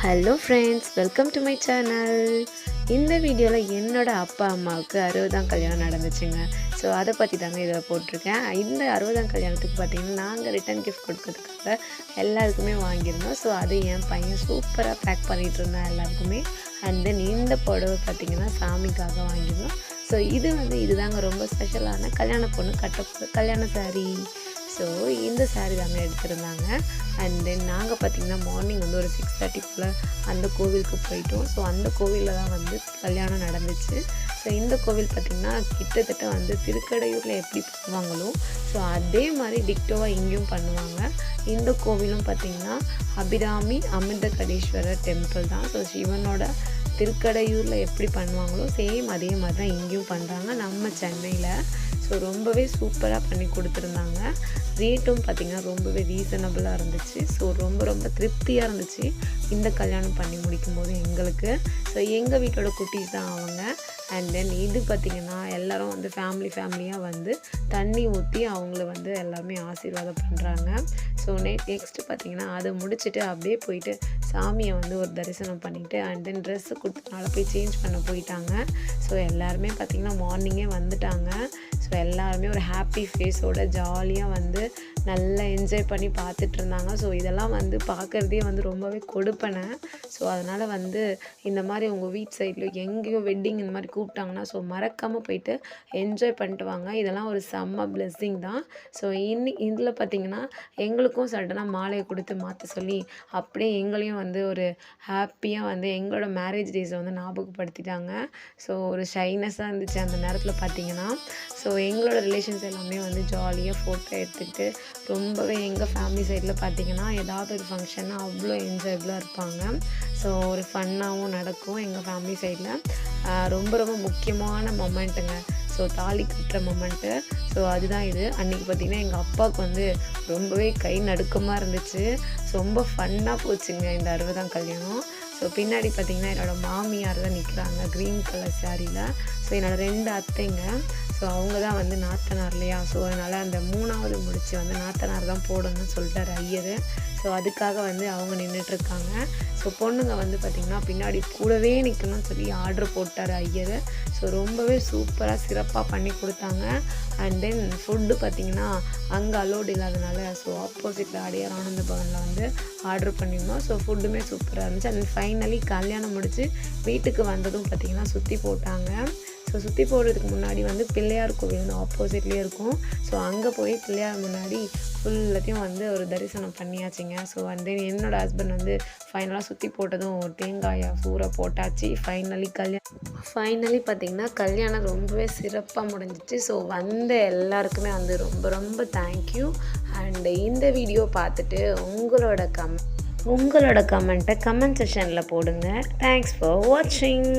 Hello friends welcome to my channel இந்த வீடியோவில் என்னோட அப்பா அம்மாவுக்கு அறுபதாம் கல்யாணம் நடந்துச்சுங்க. ஸோ அதை பற்றி தாங்க இதில் போட்டிருக்கேன். இந்த அறுபதாம் கல்யாணத்துக்கு பார்த்தீங்கன்னா நாங்கள் ரிட்டன் கிஃப்ட் கொடுக்கறதுக்காக எல்லாருக்குமே வாங்கியிருந்தோம். ஸோ அது என் பையன் சூப்பராக பேக் பண்ணிகிட்டு இருந்தான் எல்லாருக்குமே. அண்ட் தென் இந்த புடவை பார்த்திங்கன்னா சாமிக்காக வாங்கியிருந்தோம். ஸோ இது வந்து இதுதாங்க ரொம்ப ஸ்பெஷலான கல்யாண பொண்ணு கட்ட கல்யாண சாரீ ஸோ இந்த சாரீ தாங்க எடுத்திருந்தாங்க. அண்ட் தென் நாங்கள் பார்த்திங்கன்னா மார்னிங் வந்து ஒரு சிக்ஸ் தேர்ட்டிக்குள்ளே அந்த கோவிலுக்கு போயிட்டோம். ஸோ அந்த கோவிலில் தான் வந்து கல்யாணம் நடந்துச்சு. ஸோ இந்த கோவில் பார்த்திங்கன்னா கிட்டத்தட்ட வந்து திருக்கடையூரில் எப்படி பண்ணுவாங்களோ ஸோ அதே மாதிரி டிக்டோவாக இங்கேயும் பண்ணுவாங்க. இந்த கோவிலும் பார்த்திங்கன்னா அபிராமி அமிர்தகடீஸ்வரர் டெம்பிள் தான். ஸோ சிவனோட திருக்கடையூரில் எப்படி பண்ணுவாங்களோ சேம் அதே மாதிரி தான் இங்கேயும் பண்ணுறாங்க நம்ம சென்னையில் ஸோ ரொம்பவே சூப்பராக பண்ணி கொடுத்துருந்தாங்க. ரேட்டும் பார்த்திங்கன்னா ரொம்பவே ரீசனபிளாக இருந்துச்சு. ஸோ ரொம்ப ரொம்ப திருப்தியாக இருந்துச்சு இந்த கல்யாணம் பண்ணி முடிக்கும்போது எங்களுக்கு. ஸோ எங்கள் வீட்டோட குட்டீஸ் தான் அவங்க. அண்ட் தென் இது பார்த்திங்கன்னா எல்லோரும் வந்து ஃபேமிலி ஃபேமிலியாக வந்து தண்ணி ஊற்றி அவங்கள வந்து எல்லாருமே ஆசீர்வாதம் பண்ணுறாங்க ஸோ நெ நெக்ஸ்ட்டு பார்த்திங்கன்னா அதை முடிச்சுட்டு அப்படியே போயிட்டு சாமியை வந்து ஒரு தரிசனம் பண்ணிவிட்டு அண்ட் தென் ட்ரெஸ்ஸு கொடுத்தனால போய் சேஞ்ச் பண்ண போயிட்டாங்க. ஸோ எல்லாருமே பார்த்திங்கன்னா மார்னிங்கே வந்துட்டாங்க. ஸோ எல்லாருமே ஒரு ஹாப்பி ஃபேஸோட ஜாலியாக வந்து நல்லா என்ஜாய் பண்ணி பார்த்துட்டு இருந்தாங்க. ஸோ இதெல்லாம் வந்து பார்க்குறதே வந்து ரொம்பவே கொடுப்பனை. ஸோ அதனால் வந்து இந்த மாதிரி உங்கள் வீட் சைடில் எங்கேயோ வெட்டிங் இந்த மாதிரி கூப்பிட்டாங்கன்னா ஸோ மறக்காமல் போயிட்டு என்ஜாய் பண்ணிட்டு வாங்க. இதெல்லாம் ஒரு செம்ம பிளெஸ்ஸிங் தான். ஸோ இன்னி இதில் பார்த்திங்கன்னா எங்களுக்கும் சடனாக மாலையை கொடுத்து மாற்ற சொல்லி அப்படியே எங்களையும் வந்து ஒரு ஹாப்பியாக வந்து எங்களோட மேரேஜ் டேஸை வந்து ஞாபகப்படுத்திட்டாங்க. ஸோ ஒரு ஷைனஸாக இருந்துச்சு அந்த நேரத்தில் பார்த்திங்கன்னா ஸோ எங்களோட ரிலேஷன்ஸ் எல்லாமே வந்து ஜாலியாக ஃபோட்டோ எடுத்துக்கிட்டு ரொம்பவே எங்கள் ஃபேமிலி சைடில் பார்த்தீங்கன்னா ஏதாவது ஒரு ஃபங்க்ஷன்னா அவ்வளோ என்ஜாயபுளாக இருப்பாங்க. ஸோ ஒரு ஃபன்னாகவும் நடக்கும் எங்கள் ஃபேமிலி சைடில் ரொம்ப ரொம்ப முக்கியமான மொமெண்ட்டுங்க ஸோ தாலி கட்டுற மொமெண்ட்டு ஸோ அதுதான் இது. அன்றைக்கி பார்த்திங்கன்னா எங்கள் அப்பாவுக்கு வந்து ரொம்பவே கை நடுக்கமாக இருந்துச்சு. ஸோ ரொம்ப ஃபன்னாக போச்சுங்க இந்த அறுபதாம் கல்யாணம். ஸோ பின்னாடி பார்த்திங்கன்னா என்னோடய மாமியார் தான் நிற்கிறாங்க க்ரீன் கலர் சாரியில் ஸோ என்னோடய ரெண்டு அத்தைங்க. ஸோ அவங்க தான் வந்து நாத்தனார் இல்லையா ஸோ அதனால் அந்த மூணாவது முடிச்சு வந்து நாத்தனார் தான் போடணும்னு சொல்லிட்டார் ஐயர். ஸோ அதுக்காக வந்து அவங்க நின்றுட்டுருக்காங்க ஸோ பொண்ணுங்க வந்து பார்த்திங்கன்னா பின்னாடி கூடவே நிற்கணும்னு சொல்லி ஆர்டர் போட்டார் ஐயர். ஸோ ரொம்பவே சூப்பராக சிறப்பாக பண்ணி கொடுத்தாங்க. அண்ட் தென் ஃபுட்டு பார்த்திங்கன்னா அங்கே அலோடு இல்லாதனால ஸோ ஆப்போசிட்டில் அடையார் ஆனந்த பவனில் வந்து ஆர்டர் பண்ணியிருந்தோம் ஸோ ஃபுட்டுமே சூப்பராக இருந்துச்சு. அண்ட் ஃபைனலி கல்யாணம் முடித்து வீட்டுக்கு வந்ததும் பார்த்திங்கன்னா சுற்றி போட்டாங்க. ஸோ சுற்றி போடுறதுக்கு முன்னாடி வந்து பிள்ளையார் கோவில் வந்து ஆப்போசிட்லேயே இருக்கும். ஸோ அங்கே போய் பிள்ளையார் முன்னாடி ஃபுல்லத்தையும் வந்து ஒரு தரிசனம் பண்ணியாச்சுங்க. ஸோ வந்து என்னோடய ஹஸ்பண்ட் வந்து ஃபைனலாக சுற்றி போட்டதும் தேங்காயை சூற போட்டாச்சு. ஃபைனலி கல்யாணம் ஃபைனலி பார்த்திங்கன்னா கல்யாணம் ரொம்பவே சிறப்பாக முடிஞ்சிச்சு. ஸோ வந்த எல்லாருக்குமே வந்து ரொம்ப ரொம்ப தேங்க்யூ அண்டு இந்த வீடியோ பார்த்துட்டு உங்களோட கம் உங்களோட கமெண்ட்டை கமெண்ட் செஷனில் போடுங்க. தேங்க்ஸ் ஃபார் வாட்சிங்